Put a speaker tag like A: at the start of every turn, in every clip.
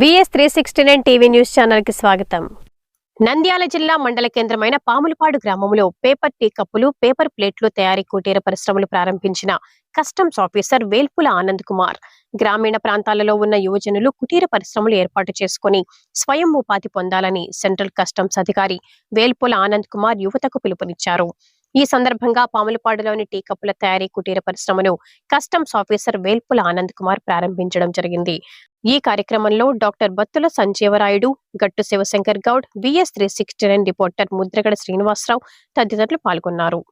A: VS three sixty nine TV news ఛానల్కి స్వాగతం. నంద్యాల జిల్లా మండల కేంద్రమైన పాములపాడు గ్రామంలో పేపర్ టీ కప్పులు పేపర్ ప్లేట్లు తయారీ కుటీర పరిశ్రమలు ప్రారంభించిన కస్టమ్స్ ఆఫీసర్ వేల్పుల ఆనంద్ కుమార్. గ్రామీణ ప్రాంతాలలో ఉన్న యువజనులు కుటీర పరిశ్రమలు ఏర్పాటు చేసుకుని స్వయం ఉపాధి పొందాలని సెంట్రల్ కస్టమ్స్ అధికారి వేల్పుల ఆనంద్ కుమార్ యువతకు పిలుపునిచ్చారు. ఈ సందర్భంగా పాములపాడులోని టీ కప్పుల తయారీ కుటీర పరిశ్రమను కస్టమ్స్ ఆఫీసర్ వేల్పుల ఆనంద్ కుమార్ ప్రారంభించడం జరిగింది. ఈ కార్యక్రమంలో doctor Battula Sanjeevarayudu Gattu Shivashankar Goud VS three sixty nine reporter Mudragada Srinivasarao తదితరులు పాల్గొన్నారు.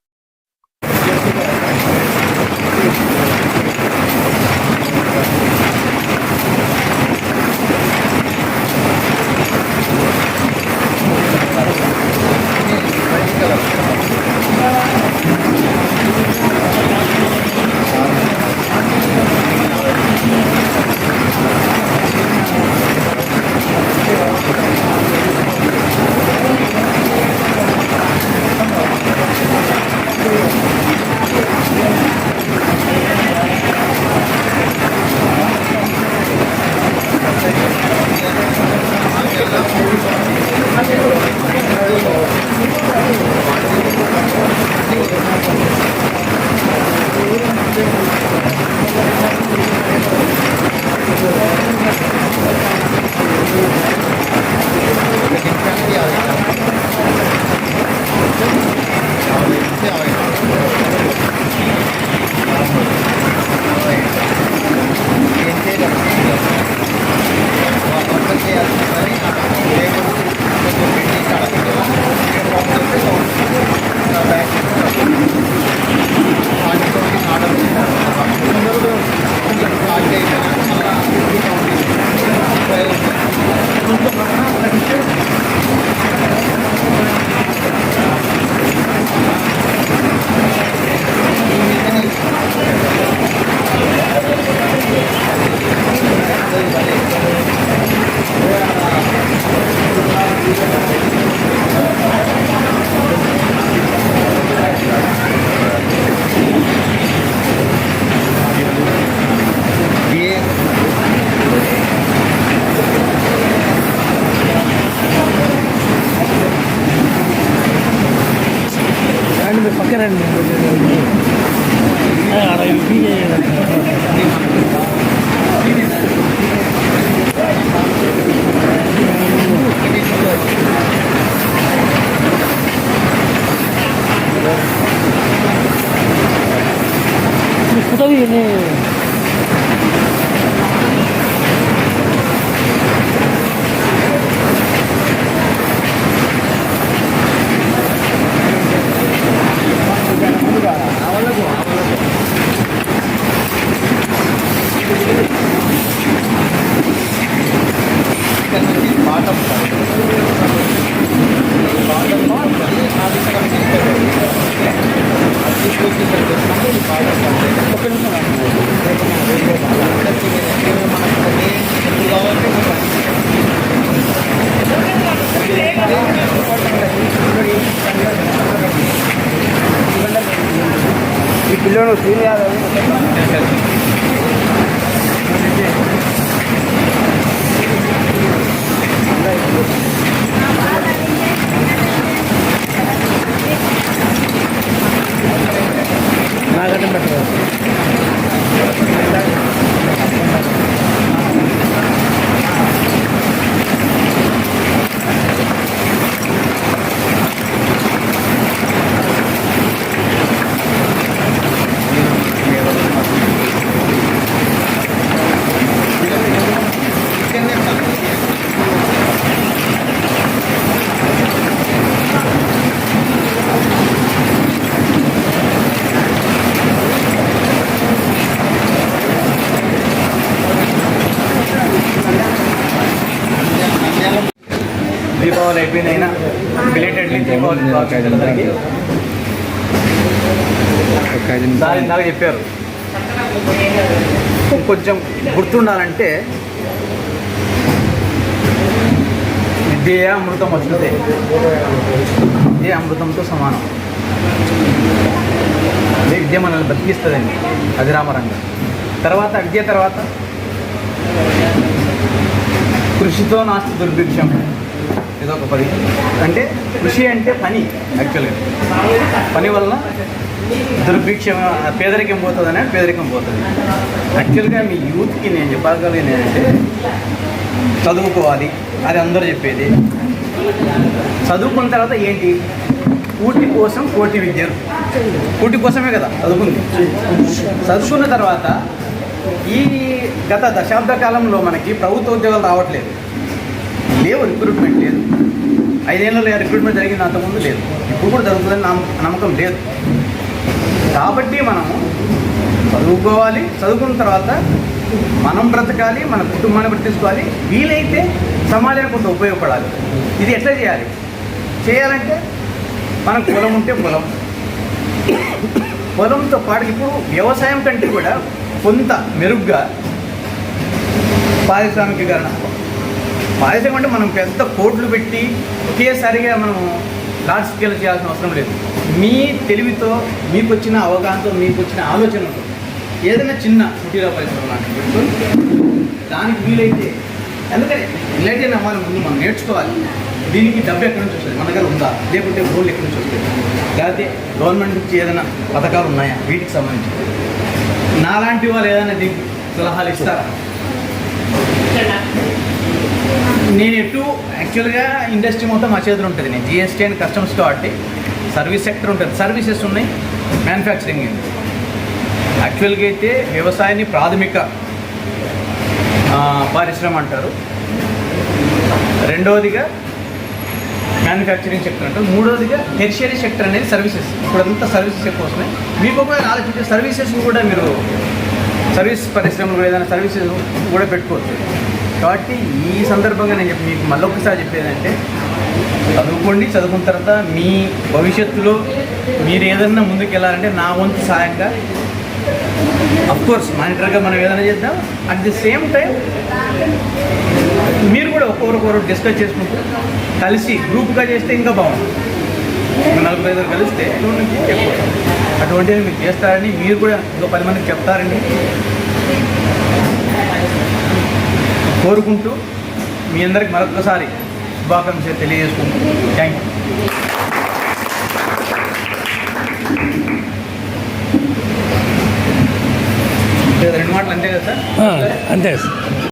B: ఈ పిల్లోడు
C: అయినా బిలేటెడ్లీ దీపావళి అందరికీ. సార్ ఇందాక చెప్పారు. కొంచెం గుర్తుండాలంటే విద్య అమృతం వస్తుంది విద్య అమృతంతో సమానం. ఈ విద్య మనల్ని బతికిస్తుందండి. అధిరామరంగా తర్వాత విద్య తర్వాత కృషితో నాస్తి దుర్భిక్షం. ఇదొక పది అంటే కృషి అంటే పని యాక్చువల్గా పని వలన దుర్భిక్షం పేదరికం పోతుందనే పేదరికం పోతుంది. యాక్చువల్గా మీ యూత్కి నేను చెప్పగలిగిన ఏంటంటే చదువుకోవాలి అది అందరూ చెప్పేది. చదువుకున్న తర్వాత ఏంటి? కూటి కోసం కోటి విద్యలు. కూటి కోసమే కదా చదువుకుంది. చదువుకున్న తర్వాత ఈ గత దశాబ్ద కాలంలో మనకి ప్రభుత్వ ఉద్యోగాలు రావట్లేదు. లేవు రిక్రూట్మెంట్ లేదు. ఐదేళ్ళలో రిక్రూట్మెంట్ జరిగింది అంతకుముందు లేదు. ఇప్పుడు కూడా జరుగుతుందని నమ్మ- నమ్మకం లేదు. కాబట్టి మనం చదువుకోవాలి చదువుకున్న తర్వాత మనం బ్రతకాలి మన కుటుంబాన్ని బ్రతికించుకోవాలి వీలైతే సమాజానికి కొంత ఉపయోగపడాలి. ఇది ఎట్లా చేయాలి? చేయాలంటే మనకు పొలం ఉంటే పొలం. పొలంతో పాటు ఇప్పుడు వ్యవసాయం కంటే కూడా కొంత మెరుగ్గా పారిశ్రామికీకరణ పారిశ్రామిక అంటే మనం పెద్ద కోట్లు పెట్టి ఒకేసారిగా మనం లార్జ్ స్కేల్ చేయాల్సిన అవసరం లేదు. మీ తెలివితో మీకు వచ్చిన అవగాహనతో మీకు వచ్చిన ఆలోచనతో ఏదైనా చిన్న కుటీర పరిశ్రమ లాంటివి దానికి వీలైతే ఎందుకంటే వీలైతే నమ్మాలి ముందు మనం నేర్చుకోవాలి. దీనికి డబ్బు ఎక్కడి నుంచి వస్తుంది? మన దగ్గర ఉందా? లేకుంటే గోల్డ్ ఎక్కడి నుంచి వస్తుంది? లేకపోతే గవర్నమెంట్ నుంచి ఏదైనా పథకాలు ఉన్నాయా? వీటికి సంబంధించి. నాలాంటి వాళ్ళు ఏదైనా దీనికి సలహాలు ఇస్తారా? యాక్చువల్గా ఇండస్ట్రీ మొత్తం మా చేతులు ఉంటుంది. నేను జిఎస్టీ అండ్ కస్టమ్స్ కాబట్టి సర్వీస్ సెక్టర్ ఉంటుంది. సర్వీసెస్ ఉన్నాయి మ్యానుఫ్యాక్చరింగ్ ఉంది. యాక్చువల్గా అయితే వ్యవసాయాన్ని ప్రాథమిక పరిశ్రమ అంటారు. రెండవదిగా మ్యానుఫ్యాక్చరింగ్ సెక్టర్ అంటారు. మూడవదిగా టెర్షియరీ సెక్టర్ అనేది సర్వీసెస్. ఇప్పుడంతా సర్వీసెస్ ఎక్కువ వస్తున్నాయి. మీకు ఒకవేళ ఆలోచించే సర్వీసెస్ కూడా మీరు సర్వీస్ పరిశ్రమలు ఏదైనా సర్వీసెస్ కూడా పెట్టుకోవచ్చు. కాబట్టి ఈ సందర్భంగా నేను చెప్పి మీకు మళ్ళీ ఒకసారి చెప్పేదంటే చదువుకోండి చదువుకున్న తర్వాత మీ భవిష్యత్తులో మీరు ఏదన్నా ముందుకు వెళ్ళాలంటే నా వంతు సహాయంగా కోర్స్ మానిటర్గా మనం ఏదైనా చేద్దాం. అట్ ది సేమ్ టైం మీరు కూడా ఒక్కొక్కరు డిస్కస్ చేసుకుంటూ కలిసి గ్రూప్గా చేస్తే ఇంకా బాగుంటుంది. నలభై నలుగురు ఐదుగురు కలిస్తే అటువంటివి మీరు చేస్తారని మీరు కూడా ఇంకో పది మందికి చెప్తారని కోరుకుంటూ మీ అందరికి మరొకసారి శుభాకాంక్షలు తెలియజేసుకుంటూ థ్యాంక్ యూ. రెండు మాటలు అంతే కదా సార్?
B: అంతే. సార్